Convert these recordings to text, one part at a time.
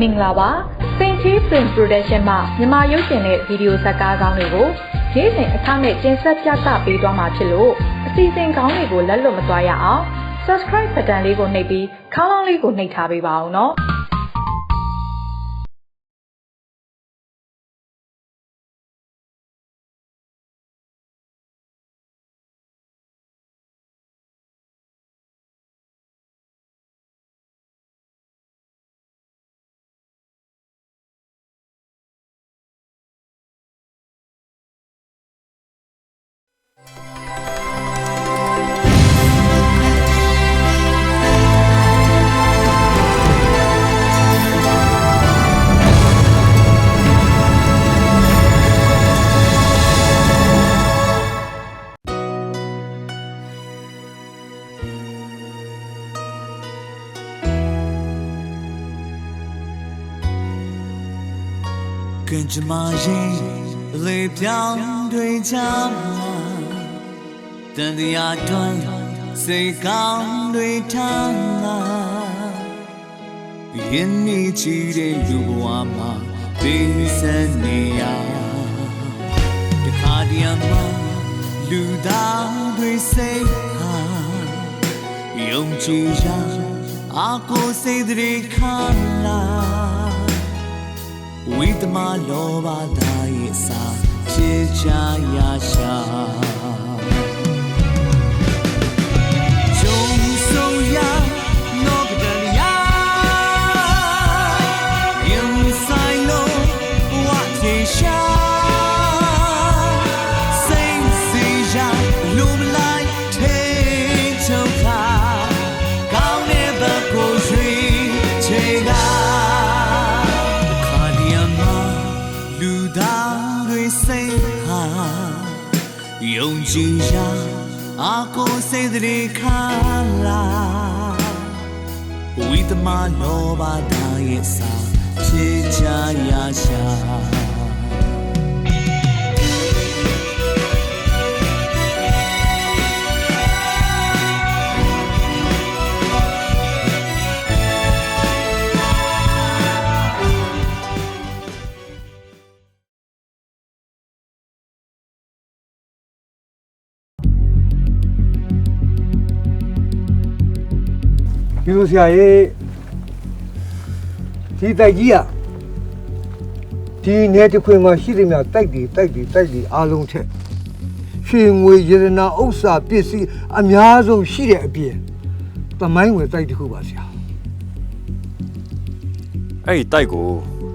မင်္ဂလာပါစင်ချီပင် production မှမြန်မာရုပ်ရှင်နဲ့ဗီဒီယိုဇာတ်ကားကောင်းတွေကိုနေ့စဉ်အခမဲ့တင်ဆက်ပြသပေးသွားမှာဖြစ်လို့အစီအစဉ်ကောင်းတွေကိုလက်လွတ်မသွားရအောင် subscribe button လေးကိုနှိပ်ပြီးခေါင်းလောင်းလေးကိုနှိပ်ထားပေးပါအောင်နော် ကင်ကြမရင်လေပြောင်းတွေချမ်းလာတန်တရားတွန်းစိတ်ကောင်းတွေထမ်းလာယင်းနေချီတဲ့လူဘဝမှာပေးစံနေရတခါတည်းမှာလူသားတွေစိတ်ဟာယုံကြည်ရအာကိုစိတ်တွေခံလာ ဝိတမလောဘသာရဲ့စာဖြစ်ချရာရှာဂျုံဆိုရာ ကိုစိတ်တွေခါလာဝိတမလောဘသာရဲ့စာဖြေချရာရှာ ဒီလိုဆရာကြီးဒီတိုက်ကြီးอ่ะဒီနေတစ်ခွင်မှာရှိတယ်များတိုက်တယ်တိုက်တယ်တိုက်တယ်အားလုံးထက်ရွှေငွေရတနာဥစ္စာပစ္စည်းအများဆုံးရှိတဲ့အပြင်သမိုင်းဝင်တိုက်တစ်ခုပါဆရာအဲ့ဒီတိုက်ကို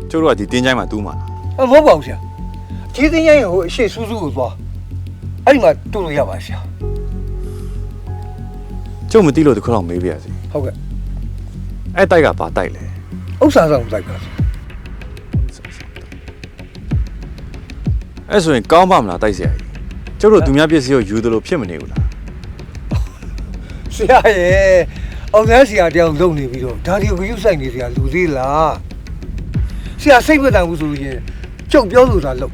ကျတို့ကဒီတင်းချိုင်းမှာတူးမှာလားအမဟုတ်ပါဘူးဆရာဒီသိရင်ဟိုအရှိစူးစူးကိုသွားအဲ့ဒီမှာတူလို့ရပါဆရာကျုပ်မသိလို့တစ်ခါတော့မေးပြရစီ ဟုတ်ကဲ့အဲ့တိုက်ကဘာတိုက်လဲဥစ္စာဆောင်တိုက်ပါအဲ့ဆိုရင်ကောင်းပါမလားတိုက်ဆရာကြီးကျုပ်တို့သူများပစ္စည်းကိုယူသလိုဖြစ်မနေဘူးလားဆရာရဲ့အောင်သားဆရာတောင်လုပ်နေပြီးတော့ဒါဒီဝီယူဆိုင်နေဆရာလူသေးလားဆရာစိတ်မတန်ဘူးဆိုလို့ရင်ကျုပ်ပြောလို့သာလုပ်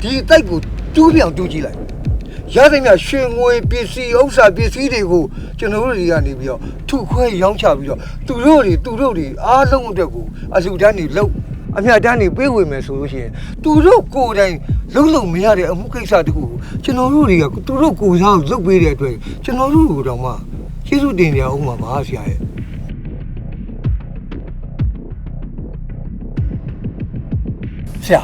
ဒီတိုက်ကိုတူးပြောင်တူးကြည့်လိုက်ရသမျှရွှေငွေပစ္စည်းဥစ္စာပစ္စည်းတွေကို ကျွန်တော်တို့တွေကနေပြီးတော့ထုခွဲရောင်းချပြီးတော့သူတို့တွေသူတို့တွေအားလုံးအတွက်ကိုအလှူဒန်းတွေလုံအမြတ်တမ်းတွေပေးဝေမယ်ဆိုလို့ရှိရင်သူတို့ကိုယ်တိုင်လုံလုံမရတဲ့အမှုကိစ္စတခုကိုကျွန်တော်တို့တွေကသူတို့ကိုယ်စားကိုလုပ်ပေးတဲ့အတွက်ကျွန်တော်တို့ကတော့မှကျေးဇူးတင်ကြအောင်ပါပါဆရာရဲ့ဆရာ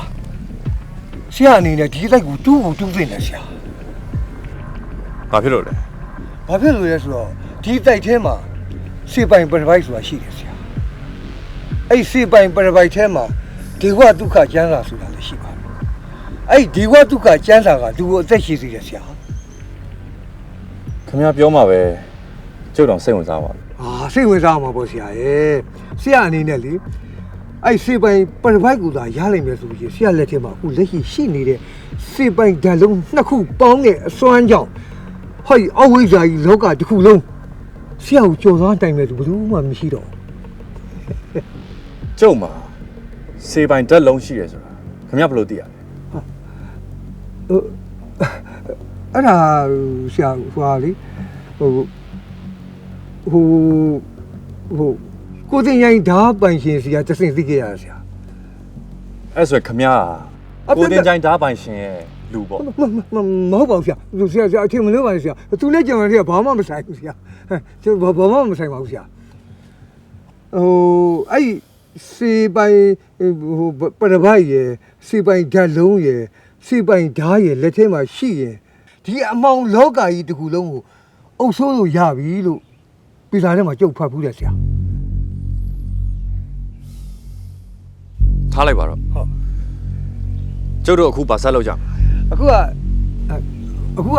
ဆရာအနေနဲ့ဒီလိုက်ကိုတူးကိုတူးသိနေဆရာဘာဖြစ်လို့လဲ ဘာဖြစ်လို့လဲဆိုတော့ဒီတိုက်ထဲမှာစေပိုင်ပရပိုက်ဆိုတာရှိတယ်ဆရာအဲ့ဒီစေပိုင်ပရပိုက်ထဲမှာဒေဝဒုက္ခကျမ်းစာဆိုတာလည်းရှိပါတယ်အဲ့ဒီဒေဝဒုက္ခကျမ်းစာကလူကိုအသက်ရှိစေတယ်ဆရာခင်ဗျားပြောမှာပဲကျုပ်တော့စိတ်ဝင်စားပါဘူးအာစိတ်ဝင်စားမှာပေါ့ဆရာရဲ့ဆရာအနေနဲ့လေအဲ့ဒီစေပိုင်ပရပိုက်ကူသာရနိုင်မယ်ဆိုလို့ရှိရင်ဆရာလက်ထဲမှာအခုလက်ရှိရှိနေတဲ့စေပိုင်ဓာတ်လုံးနှစ်ခုပေါင်းတဲ့အစွမ်းကြောင့် ဟောဒီအဝိဇ္ဇာကြီးလောကတစ်ခုလုံးဆရာကိုကြော်သွားတိုင်မဲ့သူဘယ်သူမှမရှိတော့ဘူးကျုပ်မှာစေပိုင်ဓာတ်လုံးရှိတယ်ဆိုတာခင်ဗျားဘယ်လိုသိရလဲဟိုအဲ့ဒါဆရာဟိုဟာလေဟိုဟိုဟိုကိုတင်ရိုင်းဓာပိုင်ရှင်စီကတဆင့်သိခဲ့ရတာဆရာအဲ့ဆိုရင်ခမရအပြကိုတ်တင်ချိုင်းဓာပိုင်ရှင်ရဲ့ လူပေါ့မမမမဟုတ်ပါဘူးဆရာသူဆရာဆရာအထင်မလွဲပါနဲ့ဆရာသူနဲ့ကျွန်တော်တွေကဘာမှမဆိုင်ဘူးဆရာဟမ်ကျွန်တော်ဘာဘာမှမဆိုင်ပါဘူးဆရာဟိုအဲ့ဒီစေပိုင်ဟိုပရပိုက်ရယ်စေပိုင်ဓာတ်လုံးရယ်စေပိုင်ဓာတ်ရယ်လက်ထဲမှာရှိရင်ဒီအမောင်လောကကြီးတစ်ခုလုံးကိုအုပ်ဆိုးလို့ရပြီလို့ပြည်သားထဲမှာကြုတ်ဖတ်ဘူးလေဆရာထားလိုက်ပါတော့ဟုတ်ကျုပ်တို့အခုပါဆက်လုပ်ကြမယ် အခုကအခုက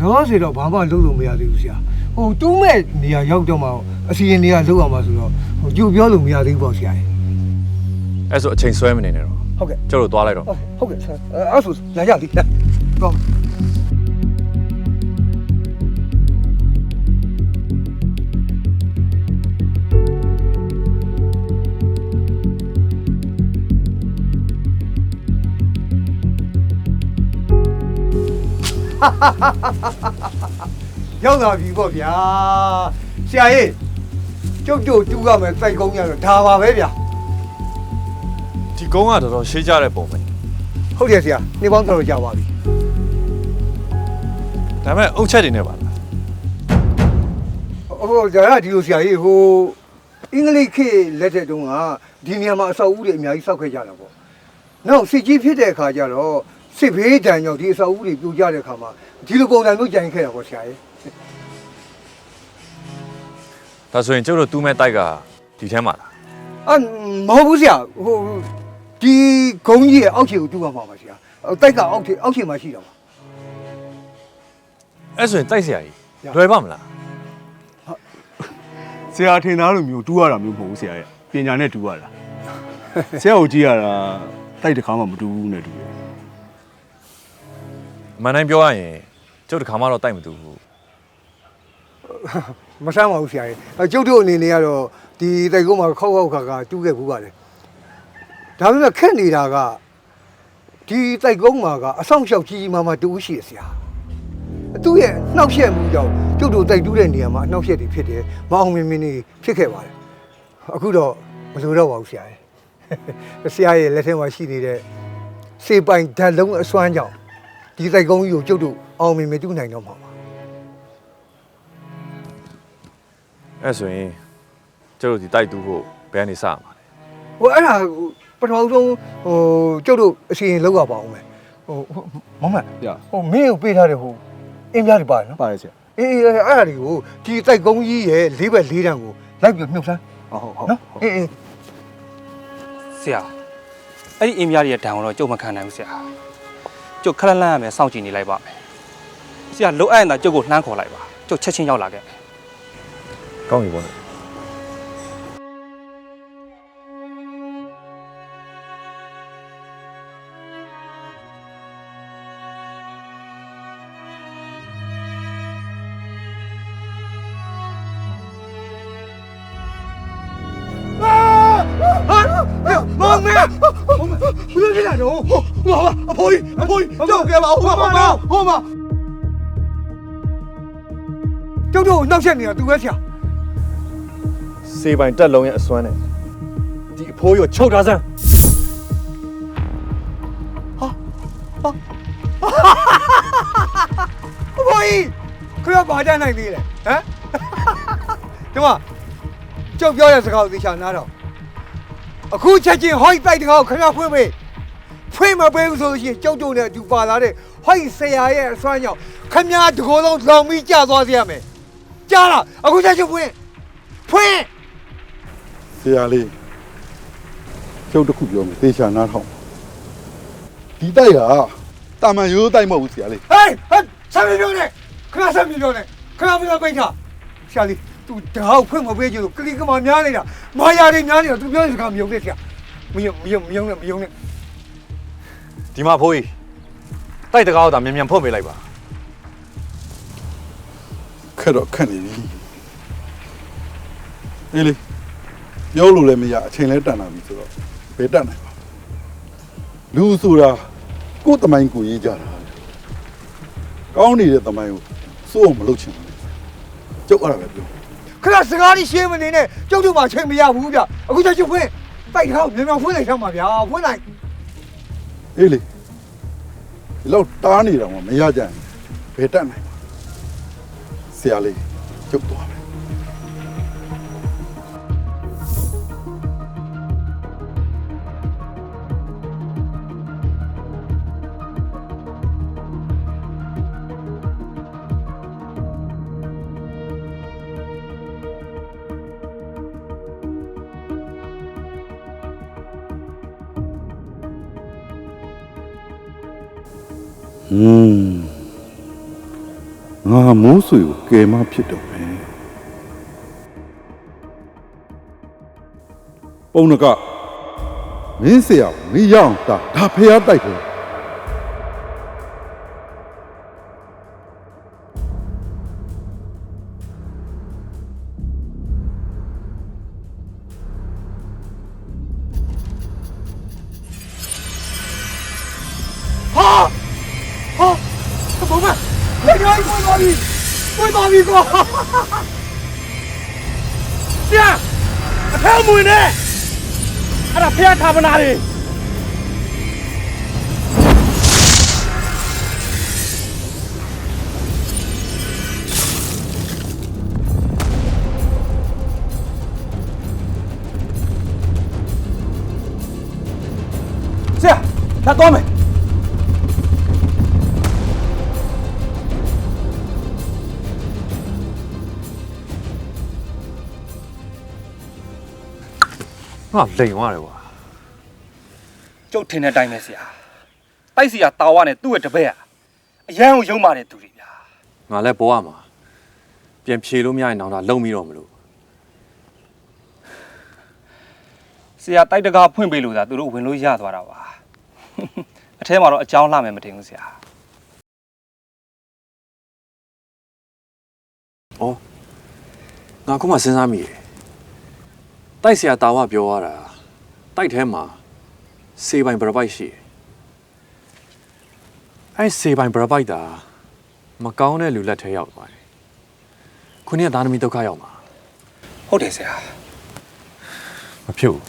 ဟိုလောစေတော့ဘာမှလုပ်လို့မရသေးဘူးဆရာဟိုတူးမဲ့နေရာရောက်တော့မှအစီရင်နေရာလောက်အောင်ပါဆိုတော့ဟိုကြိုပြောလို့မရသေးဘူးပေါ့ဆရာအဲ့ဆိုအချိန်ဆွဲမနေနဲ့တော့ဟုတ်ကဲ့ကျုပ်တို့သွားလိုက်တော့ဟုတ်ကဲ့ဆရာအဲ့ဆိုလာကြပြီလာတော့ ရောက်လာပြီပေါ့ဗျာဆရာကြီးကျုပ်တို့တူးရမယ်စိုက်ကုန်းရတော့ဒါပါပဲဗျာဒီကုန်းကတော်တော်ရှေးကြတဲ့ပုံပဲဟုတ်တယ်ဆရာနေပေါင်းတော်တော်ကြာပါပြီဒါပေမဲ့အုတ်ချက်တွေနဲ့ပါလားဟိုဒါကဒီလိုဆရာကြီးဟိုအင်္ဂလိပ်ခေတ်လက်ထက်တုန်းကဒီနေရာမှာအဆောက်အဦတွေအများကြီးစောက်ခဲ့ကြတာပေါ့နောက်စစ်ကြီးဖြစ်တဲ့အခါကျတော့ စစ်ဘေးဒဏ်ကြောင့်ဒီအဆောက်အဦတွေပြိုကျတဲ့ခါမှာဒီလိုပုံစံမျိုးကြံခဲ့တာပေါ့ဆရာကြီးဒါဆိုရင်ကျုပ်တို့တူးမဲ့တိုက်ကဒီထဲမှာလားအမ်မဟုတ်ဘူးဆရာဟိုဒီဂုံးကြီးရဲ့အောက်ခြေကိုတူးရမှာပါဆရာတိုက်ကအောက်ခြေအောက်ခြေမှာရှိတာပါအဲ့ဆိုရင်တိုက်ဆရာကြီးလွယ်ပါမလားဆရာထင်သားလိုမျိုးတူးရတာမျိုးမဟုတ်ဘူးဆရာရဲ့ပညာနဲ့တူးရတာဆရာကိုကြည့်ရတာတိုက်တစ်ခါမှမတူးဘူးနဲ့တူးတယ် အမှန်တိုင်းပြောရရင်ကျုပ်တစ်ခါမှတော့တိုက်မတူဘူးမဆမ်းပါဘူးဆရာကြီးအဲကျုပ်တို့အနေနဲ့ကတော့ဒီတိုက်ကုန်းမှာခောက်ခောက်ခါခါတူးခဲ့ဘူးပါတယ်ဒါပေမဲ့ခက်နေတာကဒီတိုက်ကုန်းမှာကအဆောင်လျှောက်ကြီးကြီးမားမားတူးရှိရဆရာသူ့ရဲ့နှောက်ယှက်မှုကြောင့်ကျုပ်တို့တိုက်တူးတဲ့နေရာမှာအနှောက်ယှက်တွေဖြစ်တယ်မအောင်မင်းမင်းနေဖြစ်ခဲ့ပါတယ်အခုတော့မလိုတော့ပါဘူးဆရာကြီးဆရာရဲ့လက်ထဲမှာရှိနေတဲ့စေပိုင်ဓာတ်လုံးအစွမ်းကြောင့် ဒီတိုက်ကုန်းကြီးကိုကျုပ်တို့အောင်မင်းမင်းတူးနိုင်တော့မှာပါအဲ့ဆိုရင်ကျုပ်တို့ဒီတိုက်တူးဖို့ဘယ်ကနေစရမှာလဲဟိုအဲ့ဒါဟိုပထမဆုံးဟိုကျုပ်တို့အစီရင်လောက်ရပါအောင်မယ်ဟိုဟိုမမရဟိုမင်းကိုပေးထားတယ်ဟိုအင်းပြားတွေပါတယ်နော်ပါတယ်ဆရာအေးအေးအဲ့ဒါတွေကိုဒီတိုက်ကုန်းကြီးရဲ့လေးဘက်လေးတန်းကိုလိုက်ပြီးမြုပ်စမ်းဟုတ်ဟုတ်ဟုတ်နော်အေးအေးဆရာအဲ့ဒီအင်းများရဲ့ဒဏ်ကိုတော့ကြုံမခံနိုင်ဘူးဆရာ ကျုပ်ခက်လန့်လန့်ရမယ်စောင့်ကြည့်နေလိုက်ပါမယ်ဆရာလိုအပ်ရင်သာကျုပ်ကိုလှမ်းခေါ်လိုက်ပါကျုပ်ချက်ချင်းရောက်လာခဲ့မယ်ကောင်းပြီပေါ့လေမောင်မေဘယ်လိုဖြစ်လာတော့ ဟိုဟိုအဖိုးကြီးအဖိုးကြီးကြောက်ကြပါဦးဟိုမှာဟိုမှာကျုပ်တို့နှောက်ရက်နေတာသူပဲဆရာစေပိုင်တက်လုံးရဲ့အစွမ်းနဲ့ဒီအဖိုးရောချုပ်ထားစမ်းအဖိုးကြီးခရပါတန်းနိုင်သေးလေဟမ်ဒီမှာကျုပ်ပြောတဲ့စကားကိုသိချာနားတော့အခုချက်ချင်းဟိုက်တိုက်တကောက်ခရဖွင့်ပေး ဖွင့်မပေးဘူးဆိုလို့ရှိရင်ကျုပ်တို့နဲ့အတူပါလာတဲ့ဟိုက်ဆရာရဲ့အစွမ်းကြောင့်ခမည်းတကောလုံးလောင်ပြီးကြာသွားစေရမယ်ကြားလားအခုချက်ချင်းဖွင့်ဖွင့်ဆရာလေးကျုပ်တစ်ခုပြောမယ်သေချာနားထောင်ဒီတိုက်ကတာမန်ရိုးတိုက်မဟုတ်ဘူးဆရာလေးဟေးဟဲ့ဆမ်းမြေပြောနေခဏဆမ်းမြေပြောနေခဏပြပိတ်ထားဆရာလေး तू တဟောက်ဖွင့်မပေးချင်လို့ကလီကမာများနေတာမာယာတွေများနေတာ तू ပြောတဲ့စကားမယုံနဲ့ဆရာမယုံမယုံမယုံနဲ့မယုံနဲ့ ဒီမှာဖိုးကြီးတိုက်တကားတော့ဒါမြန်မြန်ဖွင့်ပေးလိုက်ပါခက်တော့ခက်နေပြီအေးလေပြောလို့လည်းမရအချိန်လည်းတန်လာပြီဆိုတော့ဘယ်တတ်နိုင်ပါလူဆိုတာကိုယ်တမိုင်းကိုရေးကြတာကောင်းနေတဲ့တမိုင်းကိုစိုးအောင်မလုပ်ချင်ဘူးကျုပ်အဲ့ဒါပဲပြောခဏစကားလေးရှင်းမနေနဲ့ကျုပ်တို့မှချိန်မရဘူးဗျအခုချက်ချင်းဖွင့်တိုက်ထားကိုမြန်မြန်ဖွင့်လိုက်ထားမှာဗျာဖွင့်လိုက် အေးလေဒီလောက်တားနေတာမှမရကြရင်ဘယ်တက်နိုင်မှာဆရာလေးကျုပ်သွား อืมငါမိုးဆွေကိုကယ်မဖြစ်တော့မယ်ပုံနကမင်းဆရာကိုမင်းရအောင်တာဒါဖျားတိုက်တယ် သွားပြီကွာဆရာအထက်မွေနဲ့အဲ့ဒါဖះထာမနာတွေဆရာလာတော့မယ် ငါလိန်သွားတယ်ကွာကျုပ်ထင်တဲ့အတိုင်းပဲဆရာတိုက်စီကတာဝါနဲ့သူ့ရဲ့တပည့်ကအရန်ကိုယုံမာတဲ့သူတွေဗျာငါလည်းပေါ်ရမှာပြန်ဖြေလို့မရရင်တော့ဒါလုံပြီးတော့မလို့ဆရာတိုက်တကားဖွင့်ပေးလို့သာသူတို့ဝင်လို့ရသွားတာပါအထဲမှာတော့အကြောင်းလှမယ်မထင်ဘူးဆရာဩငါခုမှစဉ်းစားမိတယ် တိုက်ဆရာတာဝပြောရတာတိုက်ထဲမှာစေပိုင်ဗရပိုက်ရှိတယ်အဲ့စေပိုင်ဗရပိုက်တာမကောင်းတဲ့လူလက်ထဲရောက်သွားတယ်ခုနေ့ကသားသမီးဒုက္ခရောက်မှာဟုတ်တယ်ဆရာမဖြစ်ဘူး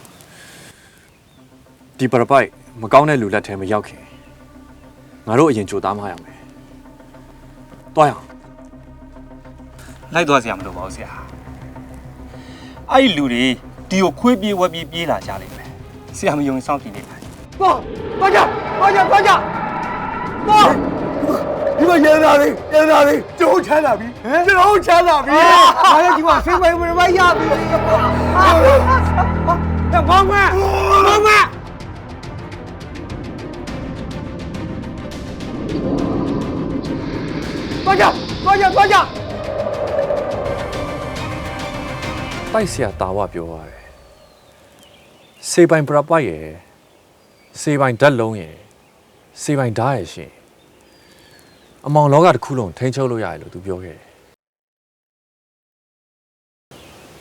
ဒီဗရပိုက်မကောင်းတဲ့လူလက်ထဲမရောက်ခင်ငါတို့အရင်ကြိုသားမရမယ်တွားရအောင်လိုက်သွားဆရာမလိုပါဘူးဆရာအဲ့ဒီလူတွေ ဒီကိုခွေးပြေးဝက်ပြေးပြေးလာကြလိမ့်မယ်ဆရာမယုံရင်စောင့်ကြည့်နေပါသွားသွားကြသွားကြသွားကြသွားဒီမှာရဲသားလေးရဲသားလေးကျုပ်ချမ်းသာပြီကျွန်တော်ချမ်းသာပြီငါလည်းဒီမှာစိတ်ပိုင်ဝင်မရပြီဘောင်းမဘောင်းမသွားကြသွားကြသွားကြတိုက်ဆရာတာဝပြောရတယ် စေပိုင်ဗရပိုက်ရယ်စေပိုင်ဓာတ်လုံးရယ်စေပိုင်ဓာတ်ရယ်ရှင်အမောင်လောကတစ်ခုလုံးထိန်းချုပ်လို့ရတယ်လို့သူပြောခဲ့တယ်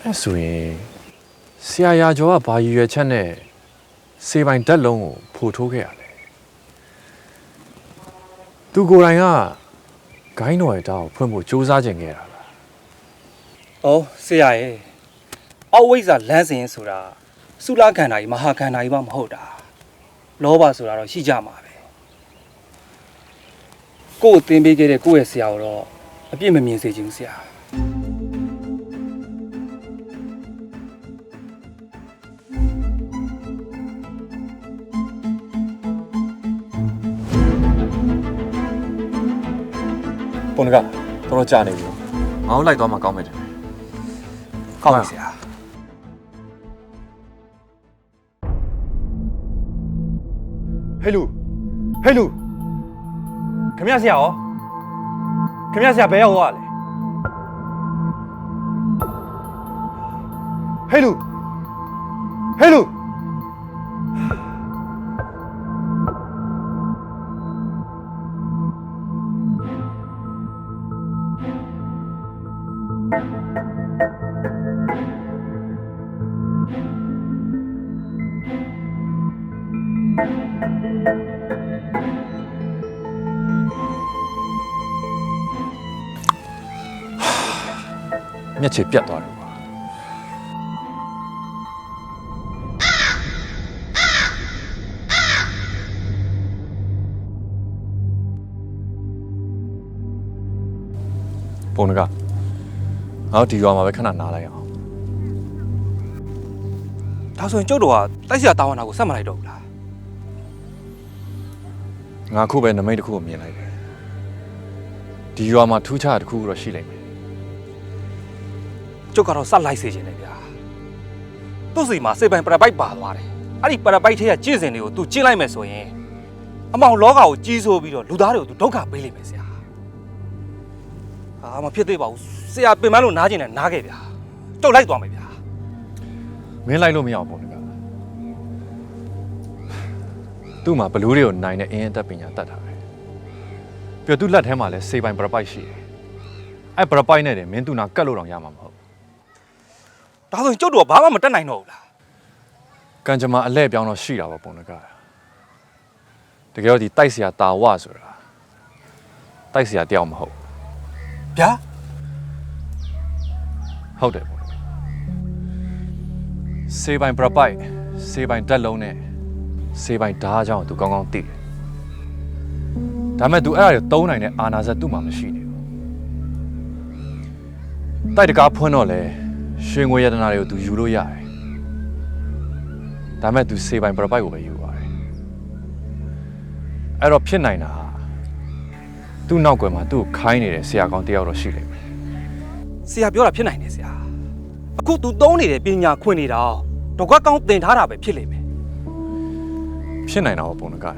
အဲဆိုရင်ဆရာရာကျော်ကဘာရည်ရွယ်ချက်နဲ့စေပိုင်ဓာတ်လုံးကိုဖိုထိုးခဲ့ရလဲသူကိုယ်တိုင်ကဂိုင်းတော်ရဲ့ဓာတ်ကိုဖွင့်ဖို့စူးစမ်းခြင်းခဲ့တာလား။အော်ဆရာရဲ့အောက်ဝိဇ္ဇာလမ်းစဉ်ဆိုတာ သုလခန္ဓာကြီးမဟာခန္ဓာကြီးမှမဟုတ်တာ။လောဘဆိုတာတော့ရှိကြမှာပဲ။ကိုယ်သင်ပေးခဲ့တဲ့ကိုယ့်ရဲ့ဆရာကိုတော့အပြစ်မမြင်စေချင်ဘူးဆရာ။ပုံကတော်တော်ကြာနေပြီငါတို့လိုက်သွားမှကောင်းမယ်တယ်ကောင်းပါဆရာ ဟဲ့လူဟဲ့လူခင်ဗျဆရာရောခင်ဗျဆရာဘယ်ရောက်သွားလဲဟဲ့လူဟဲ့လူ မျက်ခြေပြတ်သွားတယ်ကွာပုံကငါတို့ဒီရွာမှာပဲခဏနားလိုက်အောင်ဒါဆိုရင်ကျုပ်တို့ကတိုက်စရာတာဝန်တာကိုဆက်မလိုက်တော့ဘူးလားငါခုပဲနမိတ်တစ်ခုကိုမြင်လိုက်တယ်ဒီရွာမှာထူးခြားတစ်ခုတော့ရှိလိမ့်မယ် ကျုပ်ကတော့ဆက်လိုက်စေခြင်းနဲ့ဗျာသူ့စီမှာစေပိုင်ပရပိုက်ပါသွားတယ်အဲ့ဒီပရပိုက်ထဲကကျင့်စဉ်တွေကို तू ကျင့်လိုက်မယ်ဆိုရင်အမောင်လောကကိုကြီးစိုးပြီးတော့လူသားတွေကို तू ဒုက္ခပေးလိမ့်မယ်ဆရာအာမဖြစ်သေးပါဘူးဆရာပင်မလို့နားကျင်တယ်နားခဲ့ဗျာကျုပ်လိုက်သွားမယ်ဗျာမင်းလိုက်လို့မရဘူးပုံတကသူ့မှာဘလူးတွေကိုနိုင်တဲ့အင်းအသက်ပညာတတ်တာပဲပြီးတော့သူ့လက်ထဲမှာလည်းစေပိုင်ပရပိုက်ရှိတယ်အဲ့ပရပိုက်နဲ့တည်းမင်းသူ့နာကတ်လို့တော့ရမှာမဟုတ် ဒါဆိုရင်ကျုပ်တို့ကဘာမှမတက်နိုင်တော့ဘူးလား ကံကြမ္မာအလဲ့ပြောင်းတော့ရှိတာပေါ့ပုံတကတကယ်တော့ဒီတိုက်เสียတာဝဆိုတာတိုက်เสียတယောက်မဟုတ် ဗျာ ဟုတ်တယ်ပေါ့စေပိုင်ပရပိုက်စေပိုင်တက်လုံးနဲ့စေပိုင်ဓားအကြောင်းကို तू ကောင်းကောင်းသိတယ်ဒါပေမဲ့ तू အဲ့ဒါတွေသုံးနိုင်တဲ့အာနာဇက်သူ့မှာမရှိနေဘူးတိုက်တကားဖွင့်တော့လေ ရွှေငွေရတနာတွေကို तू ယူလို့ရတယ်ဒါပေမဲ့ तू စေပိုင်ပရပိုက်ကိုပဲယူပါတယ်အဲ့တော့ဖြစ်နိုင်တာဟာသူ့နောက်ကွယ်မှာသူ့ကိုခိုင်းနေတဲ့ဆရာကောင်းတစ်ယောက်တော့ရှိလိမ့်မယ် ဆရာပြောတာဖြစ်နိုင်တယ်ဆရာအခု तू သုံးနေတဲ့ပညာခွင့်နေတာတော့ကွက်ကောင်းသင်ထားတာပဲဖြစ်လိမ့်မယ် ဖြစ်နိုင်တာပေါ့ပုံနကတာ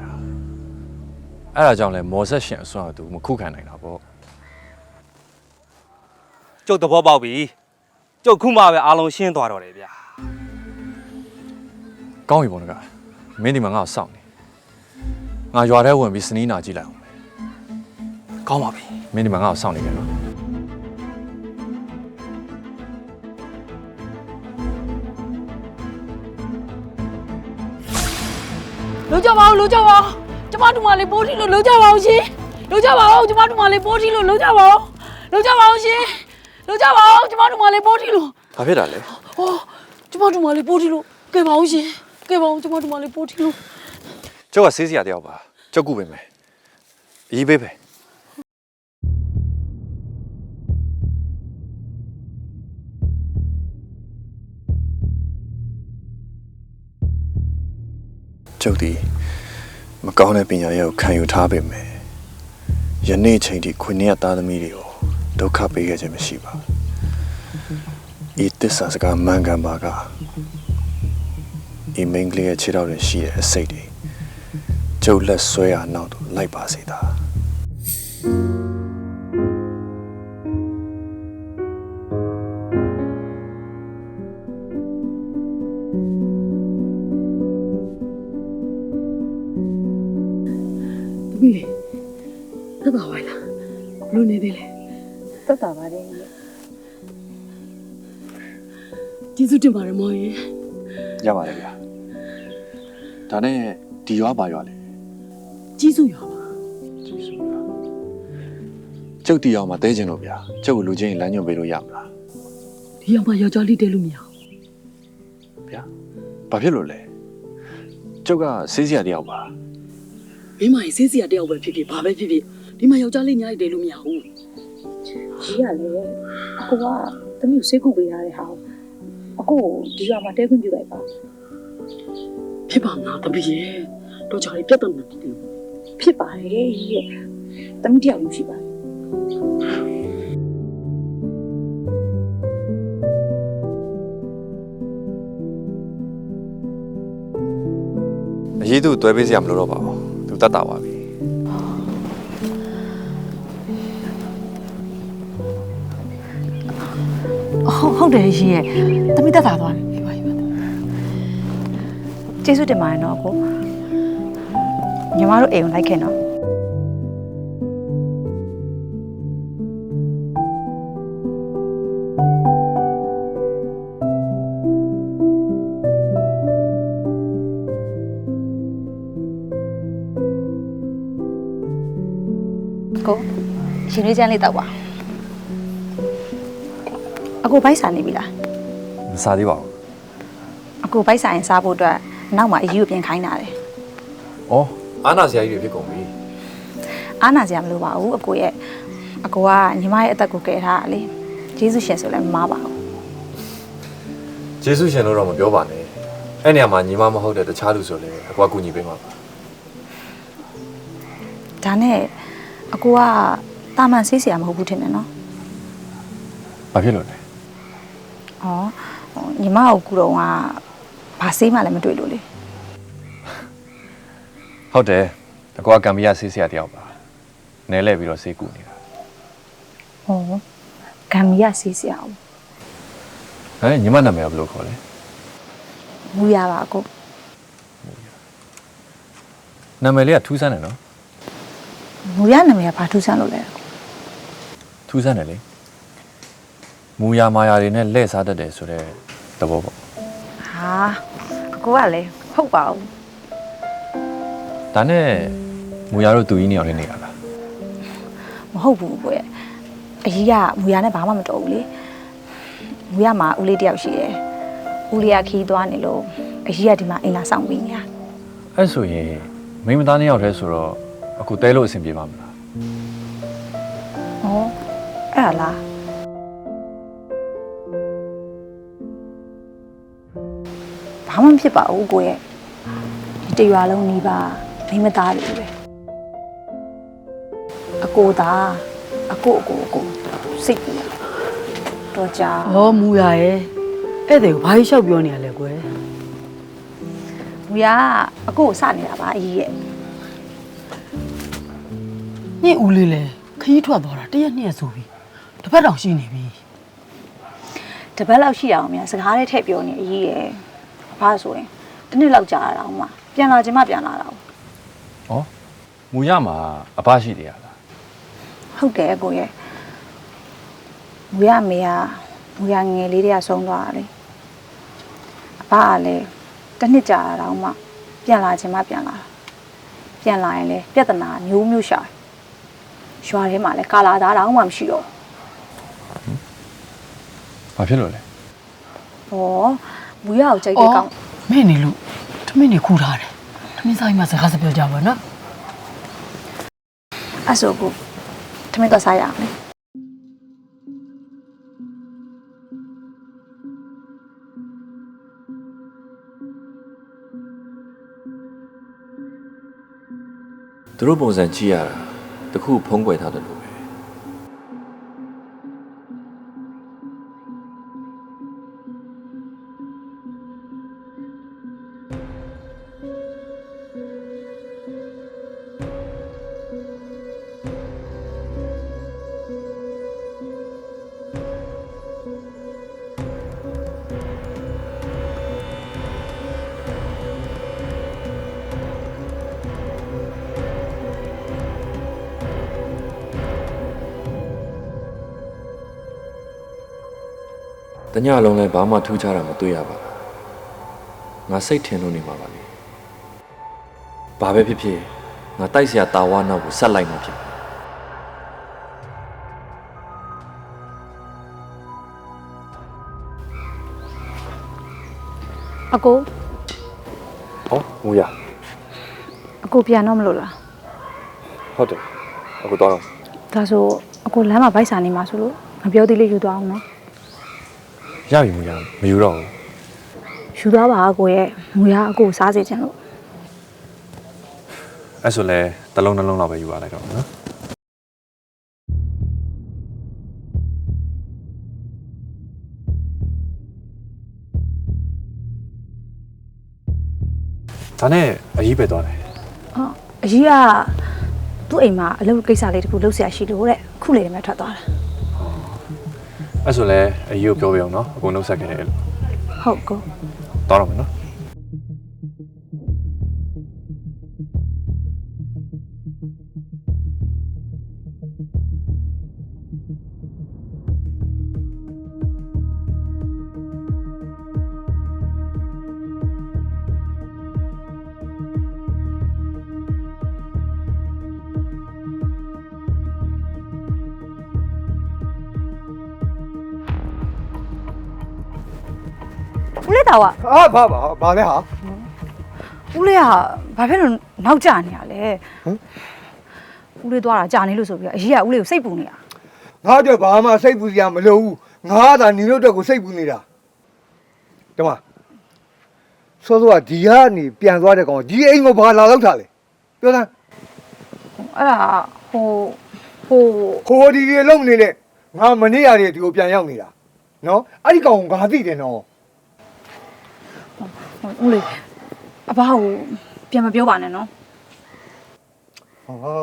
အဲ့ဒါကြောင့်လဲမော်ဆက်ရှင်အစွမ်းကသူမခုခံနိုင်တာပေါ့ ကျုပ်သဘောပေါက်ပြီ ကျုပ်ခုမှပဲအားလုံးရှင်းသွားတော့တယ်ဗျာကောင်းပြီပုံနကမင်းဒီမှာငါ့ကိုစောင့်နေငါရွာထဲဝင်ပြီးစနီးနာကြည့်လိုက်အောင်မယ်ကောင်းပါပြီမင်းဒီမှာငါ့ကိုစောင့်နေကြနော်လုံးကြပါဦးလုံးကြပါဦးကျမတို့မလေးပိုးထီလို့လုံးကြပါဦးရှင်လုံးကြပါဦးကျမတို့မလေးပိုးထီလို့လုံးကြပါဦးလုံးကြပါဦးရှင် လုံးကြပါဦးကျမတို့မလေးပိုးထီလို့ဘာဖြစ်တာလဲဟောကျမတို့မလေးပိုးထီလို့ကဲပါဦးရှင်ကဲပါဦးကျမတို့မလေးပိုးထီလို့ကျောက်ကဆေးစရာတယောက်ပါကျောက်ကုပဲမယ်အကြီးပေးပဲကျောက်ဒီမကောင်းတဲ့ပညာရေးကိုခံယူထားပေမဲ့ယနေ့ချိန်ထိခွင့်ရသားသမီးတွေကို ဒုက္ခပေးခဲ့ခြင်းမရှိပါဤတစ္ဆာစကားမှန်ကန်ပါကဤမင်းကလေးရဲ့ခြေထောက်တွင်ရှိတဲ့အစိတ်တွေကျုပ်လက်ဆွဲရနောက်တော့လိုက်ပါစေသာ ရပါတယ်ဗျာဒါနဲ့ဒီရွာပါရွာလေကျေးဇူးရပါကြည့်စုလားကျုပ်တီအောင်မတဲခြင်းလို့ဗျာကျုပ်ကိုလူချင်းရင်လမ်းညွှန်ပေးလို့ရမလားဒီရောက်မှယောက်ျားလေးတဲလို့မရဘူးဗျာဘာဖြစ်လို့လဲကျုပ်ကဆေးစရာတယောက်ပါမင်းမကြီးစေးစရာတယောက်ပဲဖြစ်ဖြစ်ဘာပဲဖြစ်ဖြစ်ဒီမှာယောက်ျားလေးညားလိုက်တဲလို့မရဘူးကြီးရလေအကိုကသမီးကိုစိတ်ကူပေးရတဲ့ဟာကို အကိုကိုဒီရွာမှာတဲခွင့်ပြုလိုက်ပါဖြစ်ပါမလားတပည့်ရဲ့တော့ကြရီပြတ်တော့နေတယ်ဖြစ်ပါတယ်ကြီးရဲ့သမီးတယောက်ယူရှိပါတယ်အရေးသူ့တွဲပေးစရာမလိုတော့ပါဘူးသူတတ်တာပါပြီ တ်ဟုတ်တယ်ရှင်ရဲ့တမိတက်တာသွားပြီပါပါကျေးဇူးတင်ပါတယ်နော်အကိုညီမတို့အိမ်ကိုလိုက်ခဲ့နော်ကိုရှင်လေးချမ်းလေးတောက်ပါအ ကိုဘိုက်စာနေပြီလားမစားသေးပါဘူးအကိုဘိုက်စာရင်စားဖို့အတွက်နောက်မှအယူပြင်ခိုင်းတာတယ်ဩအာနာဆရာကြီးတွေဖြစ်ကုန်ပြီအားနာစရာမလိုပါဘူးအကိုရဲ့အကိုကညီမရဲ့အသက်ကိုကယ်ထားတာလေဂျေစုရှင်ဆိုလည်းမမားပါဘူးဂျေဆုရှင်လို့တော့မပြောပါနဲ့အဲ့နေရာမှာညီမမဟုတ်တဲ့တခြားလူဆိုလည်းအကွာကူညီပေးမှာပါဒါနဲ့အကိုကတာမန်ဆေးဆရာမဟုတ်ဘူးထင်တယ်နော်ဘာဖြစ်လို့လဲဩ ဟိုညီမကိုကူတော့ကဘာဆေးမှလည်းမတွေ့လို့လေဟုတ်တယ်အကွာကံမရဆေးဆရာတယောက်ပါနဲလဲပြီးတော့ဆေးကူနေတာဟောဂမ်မီယာဆေးဆရာကိုဟဲ့ညီမနာမည်ကဘယ်လိုခေါ်လဲမူရပါအကိုနာမည်လေးကထူးဆန်းတယ်နော်မူရနာမည်ကဘာထူးဆန်းလို့လဲထူးဆန်းတယ်လေ မူရမာယာတွေနဲ့လဲ့စားတတ်တယ်ဆိုတော့သဘောပေါ့ဟာအကိုကလည်းဟုတ်ပါဘူးဒါနဲ့မူရတို့သူကြီးနေအောင်လေးနေရလားမဟုတ်ဘူးကိုရဲ့အကြီးကမူရနဲ့ဘာမှမတော်ဘူးလေမူရမှာဦးလေးတယောက်ရှိတယ်ဦးလေးကခီးသွားနေလို့အကြီးကဒီမှာအိမ်လာဆောင်ပြီးနေတာအဲ့ဆိုရင်မိန်းမသားနှစ်ယောက်တည်းဆိုတော့အခုတဲလို့အဆင်ပြေပါမလားဟောအဲ့ဒါလား ဘာမှမဖြစ်ပါဘူးကိုရဲ့ဒီတရွာလုံးနီးပါမိမသားတွေပဲအကိုသားအကိုအကိုအကိုစိတ်ပြရတော့ကြာ။အော်မူရရဲ့။အဲ့တဲ့ကိုဘာကြီးလျှောက်ပြောနေရလဲကွယ်မူရအကိုကိုစနေတာပါအကြီးရဲ့။ညစ်ဦးလေးလဲခရီးထွက်သွားတာတရက်နှစ်ရက်ဆိုပြီ။တစ်ဖက်တောင်ရှိနေပြီတပတ်လောက်ရှိအောင်များစကားလေးထည့်ပြောနေအကြီးရဲ့ ဘာဆိုရင်တစ်နှစ်လောက်ကြာတာတော့မှပြန်လာခြင်းမပြန်လာတာဘူးဩမူရမှာအပရှိတယ်ရလားဟုတ်တယ်အကိုရဲ့မူရမေကမူရငယ်လေးတွေကဆုံးသွားတာလေအဖကလည်းတစ်နှစ်ကြာတာတော့မှပြန်လာခြင်းမပြန်လာတာပြန်လာရင်လေပြဿနာမျိုးမျိုးရှာတယ်ရွာထဲမှာလည်းကာလာသားတော့မှမရှိတော့ဘာဖြစ်လို့လဲဘူးဟော မူရကိုကြိုက်။တဲ့ကောင်မင်းနေလို့ထမင်းနေခူထားတယ်။ထမင်းဆိုင်မှာစကားစပြောကြပါနော်အဲ့ဆိုကိုထမင်းတော့စားရအောင်လေသူတို့ပုံစံကြည့်ရတာတခုဖုံးကွယ်ထားတယ်လို့ ။တညလုံးလည်းဘာမှထူးခြားတာမတွေ့ရပါဘူး။ငါစိတ်ထင်လို့နေမှာပါလေ။ဘာပဲဖြစ်ဖြစ်ငါတိုက်စရာတာဝါနောက်ကိုဆက်လိုက်မှာဖြစ်။အကိုဟောမူရအကိုပြန်တော့မလို့လားဟုတ်တယ်အကိုတော့ဒါဆိုအကိုလမ်းမှာဗိုက်စာနေမှာဆိုလို့မပြောသေးလေးယူသွားအောင်နော် ရပြီမူရမယူတော့ဘူး ယူသွားပါအကိုရဲ့မူရအကိုကိုစားစေချင်လို့ အဲ့ဆိုလဲတစ်လုံးနှလုံးလောက်ပဲယူပါလိုက်တော့နော်ဒါနဲ့အကြီးပဲသွားတယ် အော်အကြီးကသူ့အိမ်မှာအလုပ်ကိစ္စလေးတခုလုပ်เสียရှိလို့တဲ့ခုလေးတည်းမှထွက်သွားတာ အဲ့ဆိုလဲအကြီးကိုပြောပြအောင်နော်အကုန်လုံးဆက်ခဲ့တယ်လို့ဟုတ်ကိုသွားတော့မယ်နော် လေးတော်ကဟာဘာဘာဘာလဲဟာဦးလေးကဘာဖြစ်လို့နောက်ကျနေရလဲဟမ်ဦးလေးသွားတာကြာနေလို့ဆိုပြီးတော့အကြီးကဦးလေးကိုစိတ်ပူနေတာငါအတွက်ဘာမှစိတ်ပူစရာမလိုဘူးငါကသာနင်တို့အတွက်ကိုစိတ်ပူနေတာတမစောစောကဒီကနေပြန်သွားတဲ့ကောင်ဒီအိမ်ကိုဘာလာလောက်တာလဲပြောသားအဲ့ဒါဟိုဟိုခိုးဒီဒီလုံးနေနဲ့ငါမနေ့ရတယ်ဒီကိုပြန်ရောက်နေတာနော်အဲ့ဒီကောင်ကိုငါသိတယ်နော်ဟို ဦးလေးအဘကိုပြန်မပြောပါနဲ့နော်ဟာ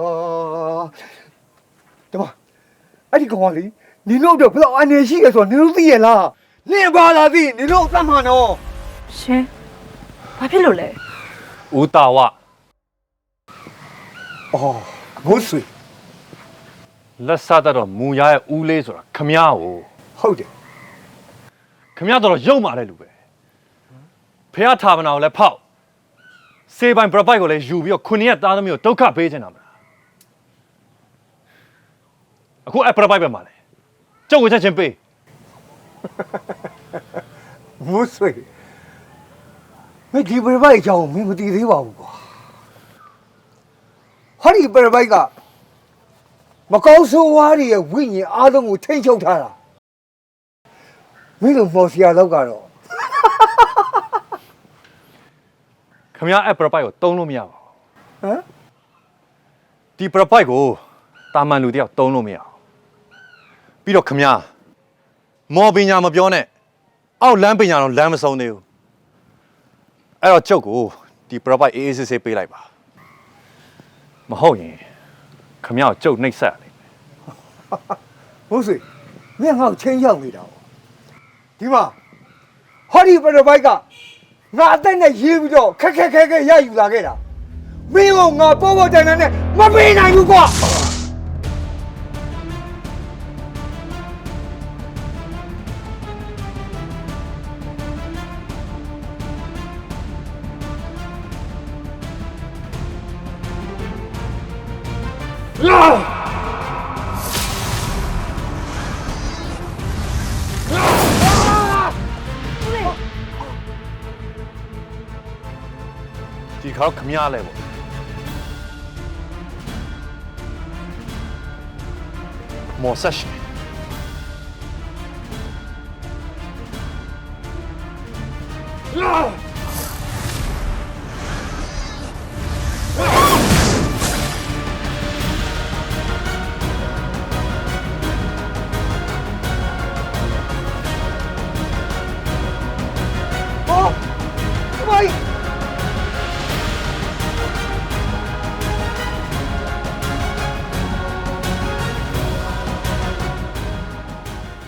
တမအဲ့ဒီကောင်ကလေနင်တို့အတွက်ဘယ်တော့အနေရှိလဲဆိုတော့နင်တို့သိရလားနင်ဘာလာသိနင်တို့အသက်မှန်တော့ရှင်ဘာဖြစ်လို့လဲဦးတာဝအော်ဘိုးဆွေလက်စတတ်တော့မူရရဲ့ဦးလေးဆိုတာခမရကိုဟုတ်တယ်ခမရတော့ရုပ်မာတဲ့လူပဲ ဖះထာမနာကိုလည်းဖောက်စေပိုင်ပရပိုက်ကိုလည်းယူပြီးတော့ခုနှစ်ရက်သားသမီးကိုဒုက္ခပေးချင်တာမလားအခုအဲ့ပရပိုက်ပဲမှာလေကျုပ်ဝေချက်ချင်းပေးဘိုးဆွေမင်းဒီပရပိုက်အကြောင်းမင်းမသိသေးပါဘူးကွာဟာဒီပရပိုက်ကမကောင်းဆိုးဝါးတွေရဲ့ဝိညာဉ်အားလုံးကိုထိမ့်ချုပ်ထားတာမင်းတို့မော်စီယာတော့ကတော့ ခမရအဲ့ပရပိုက်ကိုတုံးလို့မရပါဘူးဟမ်ဒီပရပိုက်ကိုတာမန်လူတယောက်တုံးလို့မရအောင်ပြီးတော့ခမရမော်ပညာမပြောနဲ့အောက်လမ်းပညာတော့လမ်းမဆုံးသေးဘူးအဲ့တော့ကျုပ်ကိုဒီပရပိုက်အေးအေးဆေးဆေးပေးလိုက်ပါမဟုတ်ရင်ခမရကိုကျုပ်နှိပ်စက်ရလိမ့်မယ်ဘိုးဆွေမင်းငါ့ကိုချင်းရောက်နေတာပေါ့ဒီမှာဟောဒီပရပိုက်က ငါအသက်နဲ့ရေးပြီးတော့ခက်ခက်ခဲခဲရယူလာခဲ့တာမင်းကငါပေါ်ပေါ်တန်တန်နဲ့မပေးနိုင်ဘူးကွာဒီ တော့ခမရလဲပေါ့မော်ဆက်ရှင်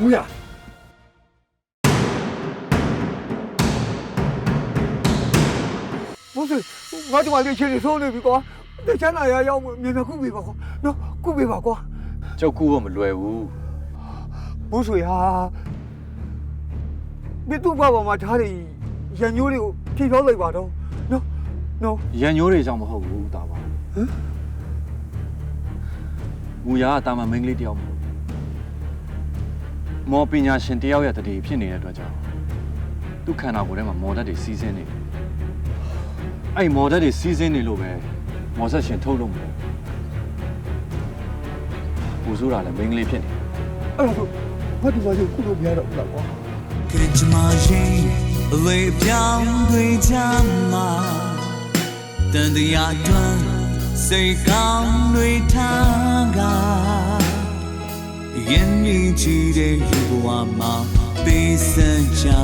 ဦးရဘိုးဆွေငါတို့ကလေးချင်းလေးဆုံးနေပြီကွာတချမ်းသာရရောက်မြင်မြခုပြီပါကွာနော်ခုပြီပါကွာကျုပ်ကူဖို့မလွယ်ဘူးဘိုးဆွေဟာမိတူဘာပေါ်မှာဓာတ်တွေရန်ညိုးတွေကိုဖြေပြောလိုက်ပါတော့နော်နော်ရန်ညိုးတွေကြောင့်မဟုတ်ဘူးတာပါဟမ်မူရကတာမန်မင်းကလေးတယောက်မဟုတ်ဘူး မော်ပညာရှင်တယောက်ရဲ့တတိဖြစ်နေတဲ့အတွက်ကြောင့်သူ့ခန္ဓာကိုယ်ထဲမှာမော်ဒတ်တွေစီးဆင်းနေတယ်အဲ့မော်ဒတ်တွေစီးဆင်းနေလို့ပဲမော်ဆက်ရှင်ထုတ်လို့မလို့ပူဆိုးတာလည်းမင်းကလေးဖြစ်နေတယ်အဲ့ဒါဆိုဘာဒီဘာလို့ခုလိုမရတော့ဘူးလားကွာကကြမရင်အဝေးပြောင်းတွေချမ်းမှာတန်တရားတွန်းစိတ်ကောင်းတွေထားက ရင်ကြီးချီတဲ့ယူဘဝမှာပေးစံချရာ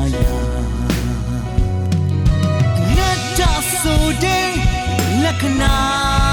ငါတဆိုတဲ့လက္ခဏာ